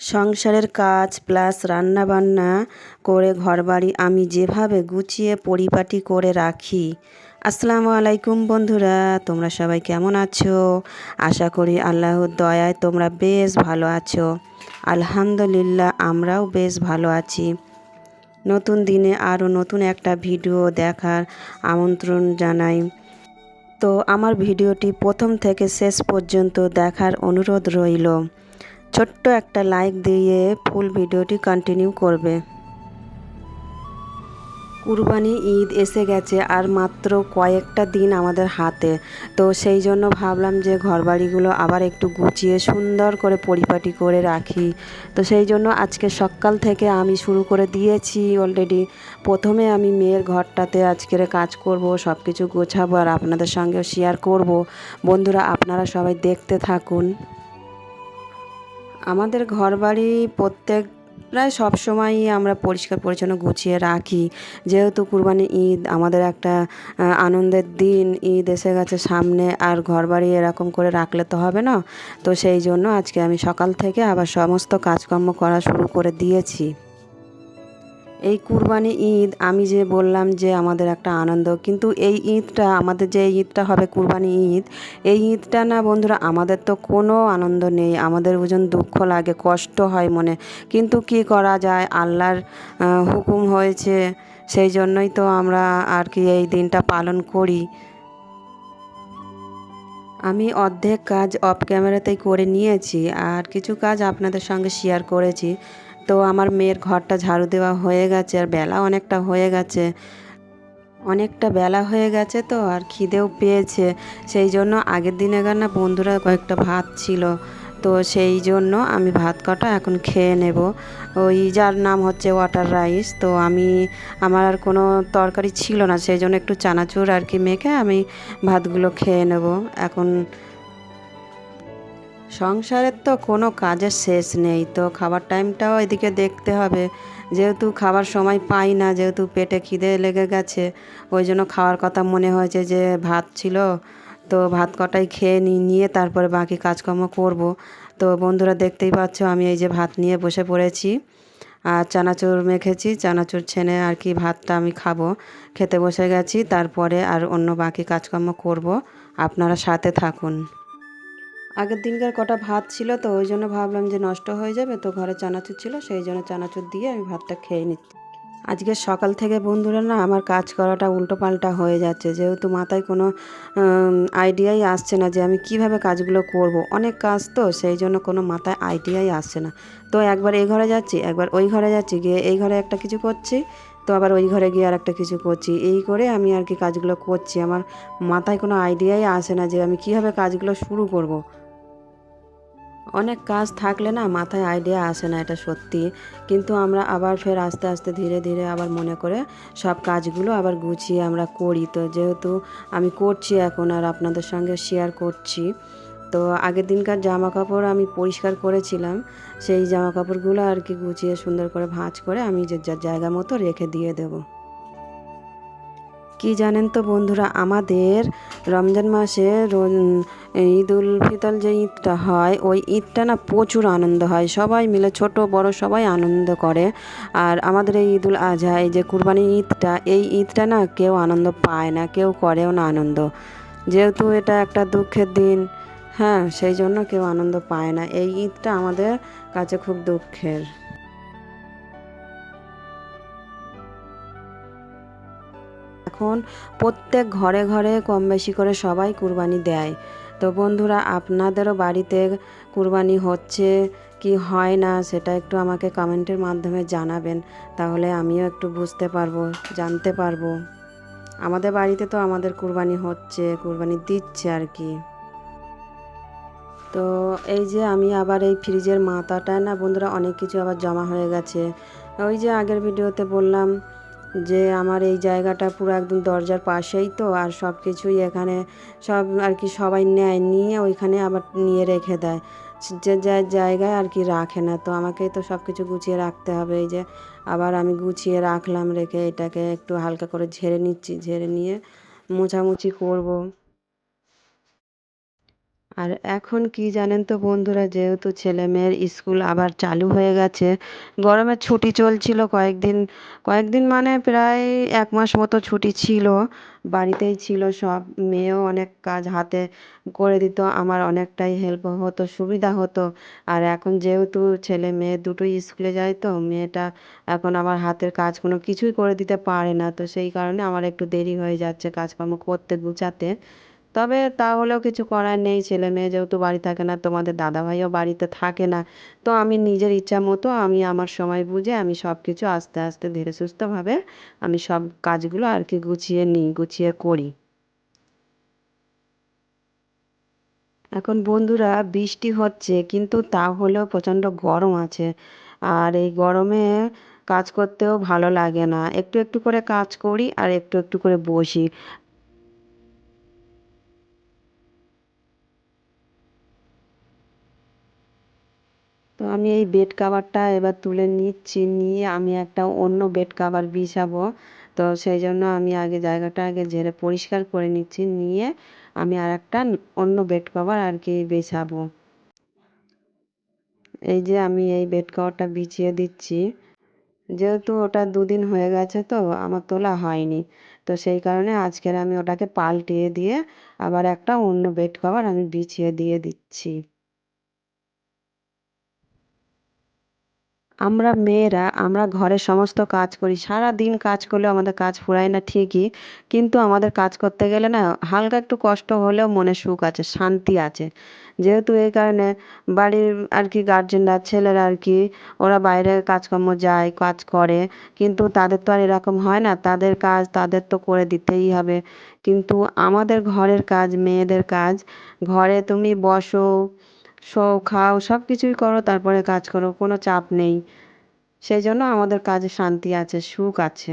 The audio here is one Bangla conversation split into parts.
সংসারের কাজ প্লাস রান্নাবান্না করে ঘরবাড়ি আমি যেভাবে গুছিয়ে পরিপাটি করে রাখি। আসসালামু আলাইকুম বন্ধুরা, তোমরা সবাই কেমন আছো? আশা করি আল্লাহর দয়ায় তোমরা বেশ ভালো আছো। আলহামদুলিল্লাহ, আমরাও বেশ ভালো আছি। নতুন দিনে আরও নতুন একটা ভিডিও দেখার আমন্ত্রণ জানাই। তো আমার ভিডিওটি প্রথম থেকে শেষ পর্যন্ত দেখার অনুরোধ রইল। ছোট্ট একটা লাইক দিয়ে ফুল ভিডিওটি কন্টিনিউ করবে। কুরবানি ঈদ এসে গেছে আর মাত্র কয়েকটা দিন আমাদের হাতে। তো সেই জন্য ভাবলাম যে ঘরবাড়িগুলো আবার একটু গুছিয়ে সুন্দর করে পরিপাটি করে রাখি। তো সেই জন্য আজকে সকাল থেকে আমি শুরু করে দিয়েছি অলরেডি প্রথমে আমি মেয়ের ঘরটাতে আজকের কাজ করব সব কিছু গোছাবো আর আপনাদের সঙ্গেও শেয়ার করব। বন্ধুরা, আপনারা সবাই দেখতে থাকুন। আমাদের ঘর বাড়ি প্রত্যেক, প্রায় সব সময়ই আমরা পরিষ্কার পরিচ্ছন্ন গুছিয়ে রাখি। যেহেতু কুরবানি ঈদ, আমাদের একটা আনন্দের দিন, ঈদ এসে গেছে সামনে, আর ঘর বাড়ি এরকম করে রাখলে তো হবে না। তো সেই জন্য আজকে আমি সকাল থেকে আবার সমস্ত কাজকর্ম করা শুরু করে দিয়েছি। এই কুরবানি ঈদ, আমি যে বললাম যে আমাদের একটা আনন্দ, কিন্তু এই ঈদটা, আমাদের যে ঈদটা হবে কুরবানি ঈদ, এই ঈদটা না বন্ধুরা, আমাদের তো কোনো আনন্দ নেই, আমাদের ওজন দুঃখ লাগে, কষ্ট হয় মনে, কিন্তু কি করা যায়? আল্লাহর হুকুম হয়েছে, সেই জন্যই তো আমরা আর কি এই দিনটা পালন করি। আমি অর্ধেক কাজ অফ ক্যামেরাতেই করে নিয়েছি, আর কিছু কাজ আপনাদের সঙ্গে শেয়ার করেছি। তো আমার মেয়ের ঘরটা ঝাড়ু দেওয়া হয়ে গেছে আর বেলা অনেকটা হয়ে গেছে। অনেকটা বেলা হয়ে গেছে তো আর খিদেও পেয়েছে। সেই জন্য আগের দিনে না বন্ধুরা কয়েকটা ভাত ছিল। তো সেই জন্য আমি ভাত কটা এখন খেয়ে নেব। ওই যার নাম হচ্ছে ওয়াটার রাইস। তো আমি, আমার আর কোনো তরকারি ছিল না। সেই জন্য একটু চানাচুর আর কি মেখে আমি ভাতগুলো খেয়ে নেব। এখন সংসারের তো কোনো কাজের শেষ নেই, তো খাবার টাইমটাও এদিকে দেখতে হবে। যেহেতু খাবার সময় পাই না, যেহেতু পেটে খিদে লেগে গেছে, ওই জন্য খাওয়ার কথা মনে হয়েছে যে ভাত ছিল, তো ভাত কটাই খেয়ে নিই নিয়ে তারপরে বাকি কাজকর্ম করব। তো বন্ধুরা দেখতেই পাচ্ছ, আমি এই যে ভাত নিয়ে বসে পড়েছি, আর চানাচুর মেখেছি, চানাচুর ছেনে আর কি ভাতটা আমি খাব। খেতে বসে গেছি, তারপরে আর অন্য বাকি কাজকর্ম করব। আপনারা সাথে থাকুন। আগের দিনকার কটা ভাত ছিল তো ওই জন্য ভাবলাম যে নষ্ট হয়ে যাবে, তো ঘরে চানাচুর ছিল, সেই জন্য চানাচুর দিয়ে আমি ভাতটা খেয়ে নিচ্ছি। আজকে সকাল থেকে বন্ধুরা না আমার কাজ করাটা উল্টো পাল্টা হয়ে যাচ্ছে, যেহেতু মাথায় কোনো আইডিয়াই আসছে না যে আমি কীভাবে কাজগুলো করব। অনেক কাজ তো, সেই জন্য কোনো মাথায় আইডিয়াই আসছে না। তো একবার এই ঘরে যাচ্ছি, একবার ওই ঘরে যাচ্ছি, গিয়ে এই ঘরে একটা কিছু করছি, তো আবার ওই ঘরে গিয়ে আর একটা কিছু করছি। এই করে আমি আর কি কাজগুলো করছি। আমার মাথায় কোনো আইডিয়াই আসে না যে আমি কীভাবে কাজগুলো শুরু করব। অনেক কাজ থাকলে না মাথায় আইডিয়া আসে না এটা সত্যি। কিন্তু আমরা আবার ফের আস্তে আস্তে ধীরে ধীরে আবার মনে করে সব কাজগুলো আবার গুছিয়ে আমরা করি। তো যেহেতু আমি করছি এখন আর আপনাদের সঙ্গে শেয়ার করছি, তো আগের দিনকার জামা কাপড় আমি পরিষ্কার করেছিলাম। সেই জামা কাপড়গুলো আর কি গুছিয়ে সুন্দর করে ভাঁজ করে আমি যে জায়গা মতো রেখে দিয়ে দেবো। কি জানেন তো বন্ধুরা, আমাদের রমজান মাসে ঈদ উল ফিতর যে ঈদটা হয়, ওই ঈদটা না প্রচুর আনন্দ হয়। সবাই মিলে, ছোট, বড়, সবাই আনন্দ করে। আর আমাদের এই ঈদ উল আজহা এই যে কুরবানি ঈদটা, এই ঈদটা না কেউ আনন্দ পায় না, কেউ করেও না আনন্দ। যেহেতু এটা একটা দুঃখের দিন হ্যাঁ সেই জন্য কেউ আনন্দ পায় না। এই ঈদটা আমাদের কাছে খুব দুঃখের। এখন প্রত্যেক ঘরে ঘরে কম বেশি করে সবাই কুরবানি দেয়। তো বন্ধুরা, আপনাদেরও বাড়িতে কুরবানি হচ্ছে কি হয় না, সেটা একটু আমাকে কমেন্টের মাধ্যমে জানাবেন। তাহলে আমিও একটু বুঝতে পারব, জানতে পারব। আমাদের বাড়িতে তো আমাদের কুরবানি হচ্ছে, কুরবানি দিচ্ছে আর কি। তো এই যে আমি আবার এই ফ্রিজের মাথাটায় না বন্ধুরা, অনেক কিছু আবার জমা হয়ে গেছে। ওই যে আগের ভিডিওতে বললাম যে আমার এই জায়গাটা পুরো একদম দরজার পাশেই তো, আর সব কিছুই এখানে সব আর কি সবাই নেয় নিয়ে ওইখানে আবার নিয়ে রেখে দেয়। যে যা জায়গায় আর কি রাখে না, তো আমাকেই তো সব কিছু গুছিয়ে রাখতে হবে। এই যে আবার আমি গুছিয়ে রাখলাম রেখে এটাকে একটু হালকা করে ঝেড়ে নিচ্ছি, ঝেড়ে নিয়ে মোছামুছি করব। আর এখন কি জানেন তো বন্ধুরা, যেহেতু ছেলে মেয়ের স্কুল আবার চালু হয়ে গেছে গরমের ছুটি চলছিল কয়েকদিন কয়েকদিন মানে প্রায় এক মাস মতো ছুটি ছিল, বাড়িতেই ছিল সব, মেয়েও অনেক কাজ হাতে করে দিত, আমার অনেকটাই হেল্প হতো, সুবিধা হতো, আর এখন যেহেতু ছেলে মেয়ে দুটোই স্কুলে যায় তো, মেয়েটা এখন আমার হাতের কাজ কোনো কিছুই করে দিতে পারে না, তো সেই কারণে আমার একটু দেরি হয়ে যাচ্ছে কাজকর্ম করতে গুছাতে। তবে তাহলেও কিছু করার নেই, ছেলে মেয়ে যেহেতু বাড়ি থাকে না, তোমাদের দাদা দাদাভাইও বাড়িতে থাকে না। তো আমি নিজের ইচ্ছা মতো আমি আমার সময় বুঝে আমি সব কিছু আস্তে আস্তে ধীরে সুস্থভাবে আমি সব কাজগুলো আর কি গুছিয়ে নিই, গুছিয়ে করি। এখন বন্ধুরা বৃষ্টি হচ্ছে, কিন্তু তা হলেও প্রচণ্ড গরম আছে। আর এই গরমে কাজ করতেও ভালো লাগে না। একটু একটু করে কাজ করি আর একটু একটু করে বসি। আমি এই বেড কাভারটা এবার তুলে নিচ্ছি, নিয়ে আমি একটা অন্য বেড কাভার বিছাবো। তো সেই জন্য আমি আগে জায়গাটা আগে ঝেড়ে পরিষ্কার করে নিচ্ছি, নিয়ে আমি আর একটা অন্য বেড কভার আর কি বিছাবো। এই যে আমি এই বেড কভারটা বিছিয়ে দিচ্ছি। যেহেতু ওটা দুদিন হয়ে গেছে তো, আমার তোলা হয়নি। তো সেই কারণে আজকের আমি ওটাকে পাল্টিয়ে দিয়ে আবার একটা অন্য বেড কভার আমি বিছিয়ে দিয়ে দিচ্ছি। আমরা মেয়েরা, আমরা ঘরের সমস্ত কাজ করি। সারা দিন কাজ করলেও আমাদের কাজ ফুরায় না ঠিকই, কিন্তু আমাদের কাজ করতে গেলে না হালকা একটু কষ্ট হলেও মনে সুখ আছে, শান্তি আছে। যেহেতু এই কারণে বাড়ির আর কি গার্জেনরা ছেলেরা আর কি, ওরা বাইরে কাজকর্ম যায়, কাজ করে, কিন্তু তাদের তো আর এরকম হয় না, তাদের কাজ তাদের তো করে দিতেই হবে। কিন্তু আমাদের ঘরের কাজ, মেয়েদের কাজ, ঘরে তুমি বসো শো, খাও সব কিছুই করো, তারপরে কাজ করো, কোনো চাপ নেই। সেই জন্য আমাদের কাজে শান্তি আছে, সুখ আছে।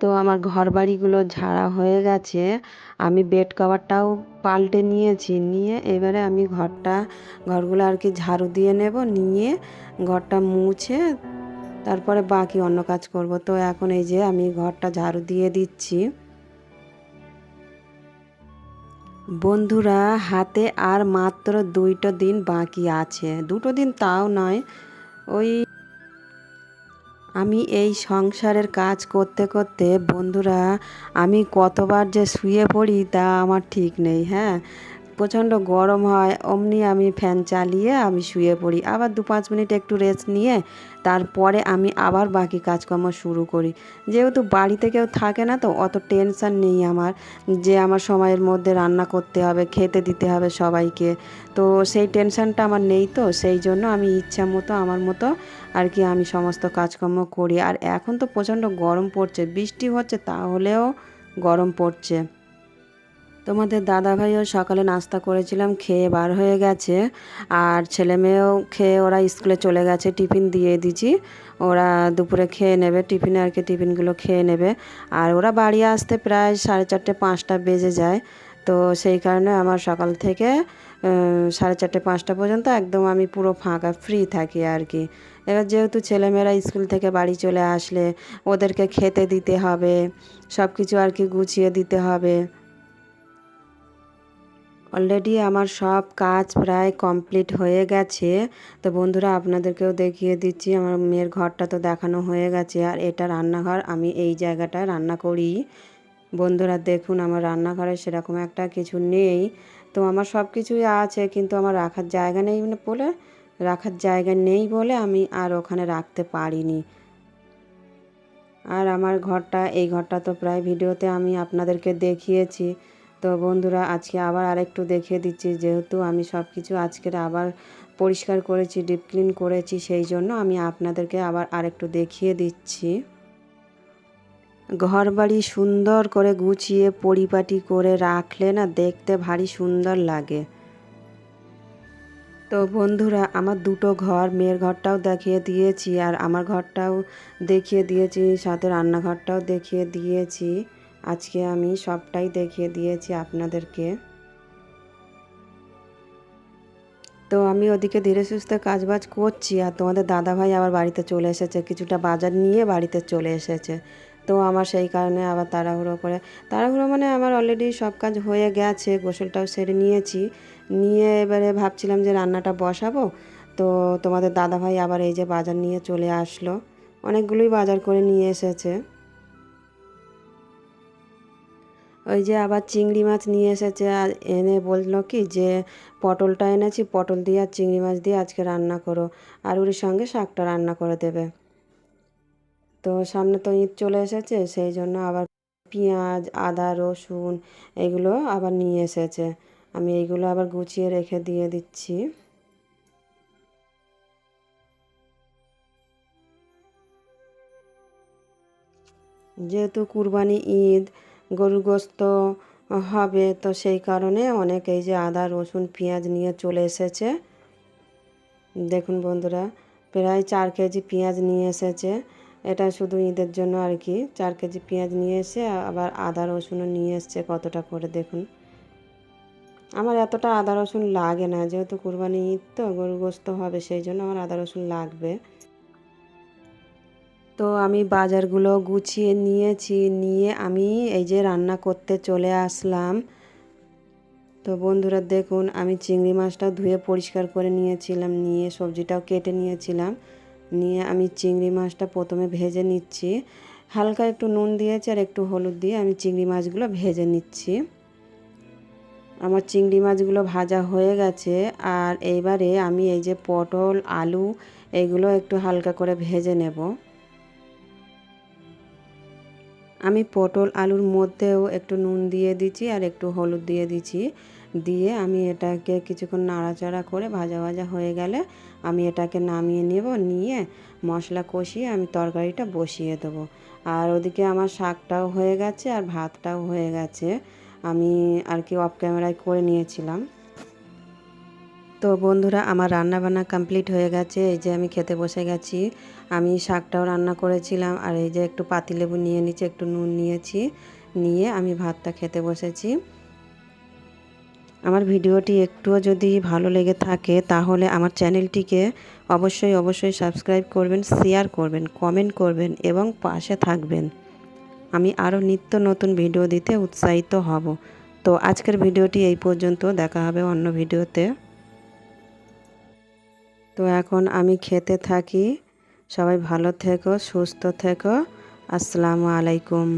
তো আমার ঘর বাড়িগুলো ঝাড়া হয়ে গেছে, আমি বেড কভারটাও পাল্টে নিয়েছি, নিয়ে এবারে আমি ঘরটা, ঘরগুলো আর কি ঝাড়ু দিয়ে নেব, নিয়ে ঘরটা মুছে তারপরে বাকি অন্য কাজ করব। তো এখন এই যে আমি ঘরটা ঝাড়ু দিয়ে দিচ্ছি। বন্ধুরা, হাতে আর মাত্র দুইটো দিন বাকি আছে। দুটো দিন তাও নয়। ওই আমি এই সংসারের কাজ করতে করতে, বন্ধুরা, আমি কতবার যে শুয়ে পড়ি তা আমার ঠিক নেই হ্যাঁ? প্রচণ্ড গরম হয়, অমনি আমি ফ্যান চালিয়ে আমি শুয়ে পড়ি। আবার দু পাঁচ মিনিট একটু রেস্ট নিয়ে তারপরে আমি আবার বাকি কাজকর্ম শুরু করি। যেহেতু বাড়িতে কেউ থাকে না তো অত টেনশান নেই আমার যে আমার সময়ের মধ্যে রান্না করতে হবে, খেতে দিতে হবে সবাইকে। তো সেই টেনশানটা আমার নেই তো, সেই জন্য আমি ইচ্ছা মতো, আমার মতো আর কি আমি সমস্ত কাজকর্ম করি। আর এখন তো প্রচণ্ড গরম পড়ছে, বৃষ্টি হচ্ছে তাহলেও গরম পড়ছে। তোমাদের দাদা ভাইও সকালে নাস্তা করেছিলাম, খেয়ে বার হয়ে গেছে। আর ছেলে মেয়েও খেয়ে ওরা স্কুলে চলে গেছে, টিফিন দিয়ে দিচ্ছি ওরা দুপুরে খেয়ে নেবে, টিফিনে আর কি টিফিনগুলো খেয়ে নেবে। আর ওরা বাড়ি আসতে প্রায় সাড়ে চারটে, পাঁচটা বেজে যায়। তো সেই কারণে আমার সকাল থেকে সাড়ে চারটে, পাঁচটা পর্যন্ত একদম আমি পুরো ফাঁকা ফ্রি থাকি আর কি। এবার যেহেতু ছেলেমেয়েরা স্কুল থেকে বাড়ি চলে আসলে, ওদেরকে খেতে দিতে হবে সব কিছু আর কি গুছিয়ে দিতে হবে। অলরেডি আমার সব কাজ প্রায় কমপ্লিট হয়ে গেছে। তো বন্ধুরা, আপনাদেরকেও দেখিয়ে দিচ্ছি, আমার মেয়ের ঘরটা তো দেখানো হয়ে গেছে, আর এটা রান্নাঘর, আমি এই জায়গাটায় রান্না করি। বন্ধুরা, দেখুন, আমার রান্নাঘরে সেরকম একটা কিছু নেই। তো আমার সব কিছুই আছে, কিন্তু আমার রাখার জায়গা নেই বলে, রাখার জায়গা নেই বলে আমি আর ওখানে রাখতে পারিনি। আর আমার ঘরটা, এই ঘরটা তো প্রায় ভিডিওতে আমি আপনাদেরকে দেখিয়েছি। তো বন্ধুরা, আজকে আবার আরেকটু দেখিয়ে দিচ্ছি। যেহেতু আমি সব কিছু আজকের আবার পরিষ্কার করেছি ডিপ ক্লিন করেছি, সেই জন্য আমি আপনাদেরকে আবার আরেকটু দেখিয়ে দিচ্ছি। ঘর বাড়ি সুন্দর করে গুছিয়ে পরিপাটি করে রাখলে না দেখতে ভারী সুন্দর লাগে। তো বন্ধুরা, আমার দুটো ঘর, মেয়ের ঘরটাও দেখিয়ে দিয়েছি আর আমার ঘরটাও দেখিয়ে দিয়েছি, সাথে রান্নাঘরটাও দেখিয়ে দিয়েছি। আজকে আমি সবটাই দেখিয়ে দিয়েছি আপনাদেরকে। তো আমি ওদিকে ধীরে সুস্থে কাজবাজ করছি আর তোমাদের দাদাভাই আবার বাড়িতে চলে এসেছে, কিছুটা বাজার নিয়ে বাড়িতে চলে এসেছে। তো আমার সেই কারণে আবার তাড়াহুড়ো করে, তাড়াহুড়ো মানে আমার অলরেডি সব কাজ হয়ে গেছে, গোসলটাও সেরে নিয়েছি। নিয়ে এবারে ভাবছিলাম যে রান্নাটা বসাবো, তো তোমাদের দাদাভাই আবার এই যে বাজার নিয়ে চলে আসলো, অনেকগুলোই বাজার করে নিয়ে এসেছে। ওই যে আবার চিংড়ি মাছ নিয়ে এসেছে আর এনে বলল কি যে পটলটা এনেছি, পটল দিয়ে আর চিংড়ি মাছ দিয়ে আজকে রান্না করো। আর ওর সঙ্গে শাকটা রান্না করে দেবে। তো সামনে তো ঈদ চলে এসেছে, সেই জন্য আবার পেঁয়াজ, আদা, রসুন এগুলো আবার নিয়ে এসেছে। আমি এইগুলো আবার গুছিয়ে রেখে দিয়ে দিচ্ছি। যেহেতু কুরবানি ঈদ গরুর হবে, তো সেই কারণে অনেক এই যে আদা, রসুন, পেঁয়াজ নিয়ে চলে এসেছে। দেখুন বন্ধুরা, প্রায় চার কেজি পেঁয়াজ নিয়ে এসেছে। এটা শুধু ঈদের জন্য আর কি, চার কেজি পেঁয়াজ নিয়ে এসে আবার আদা, রসুনও নিয়ে এসছে, কতটা করে দেখুন। আমার এতটা আদা, রসুন লাগে না, যেহেতু কুরবানি ঈদ, তো গরু গোস্ত হবে, সেই জন্য আমার আদা, রসুন লাগবে। তো আমি বাজারগুলো গুছিয়ে নিয়েছি, নিয়ে আমি এই যে রান্না করতে চলে আসলাম। তো বন্ধুরা দেখুন, আমি চিংড়ি মাছটা ধুয়ে পরিষ্কার করে নিয়েছিলাম, নিয়ে সবজিটাও কেটে নিয়েছিলাম। নিয়ে আমি চিংড়ি মাছটা প্রথমে ভেজে নিচ্ছি। হালকা একটু নুন দিয়েছি আর একটু হলুদ দিয়ে আমি চিংড়ি মাছগুলো ভেজে নিচ্ছি। আমার চিংড়ি মাছগুলো ভাজা হয়ে গেছে আর এইবারে আমি এই যে পটল, আলু, এগুলো একটু হালকা করে ভেজে নেব। আমি পটল আলুর মধ্যেও একটু নুন দিয়ে দিচ্ছি আর একটু হলুদ দিয়ে দিচ্ছি। দিয়ে আমি এটাকে কিছুক্ষণ নাড়াচাড়া করে ভাজা ভাজা হয়ে গেলে আমি এটাকে নামিয়ে নেব, নিয়ে মশলা কষিয়ে আমি তরকারিটা বসিয়ে দেবো। আর ওদিকে আমার শাকটাও হয়ে গেছে আর ভাতটাও হয়ে গেছে। আমি আর কি অফ ক্যামেরায় করে নিয়েছিলাম। তো বন্ধুরা, আমার রান্না বান্না কমপ্লিট হয়ে গেছে। এই যে আমি খেতে বসে গেছি। আমি শাকটাও রান্না করেছিলাম। আর এই যে একটু পাতিলেবু নিয়ে নিচ্ছি একটু নুন নিয়েছি। নিয়ে আমি ভাতটা খেতে বসেছি। আমার ভিডিওটি একটুও যদি ভালো লেগে থাকে, তাহলে আমার চ্যানেলটিকে অবশ্যই অবশ্যই সাবস্ক্রাইব করবেন শেয়ার করবেন কমেন্ট করবেন এবং পাশে থাকবেন। আমি আরও নিত্য নতুন ভিডিও দিতে উৎসাহিত হব। তো আজকের ভিডিওটি এই পর্যন্ত। দেখা হবে অন্য ভিডিওতে। তো এখন আমি খেতে থাকি। সবাই ভালো থেকো সুস্থ থেকো। আসসালামু আলাইকুম।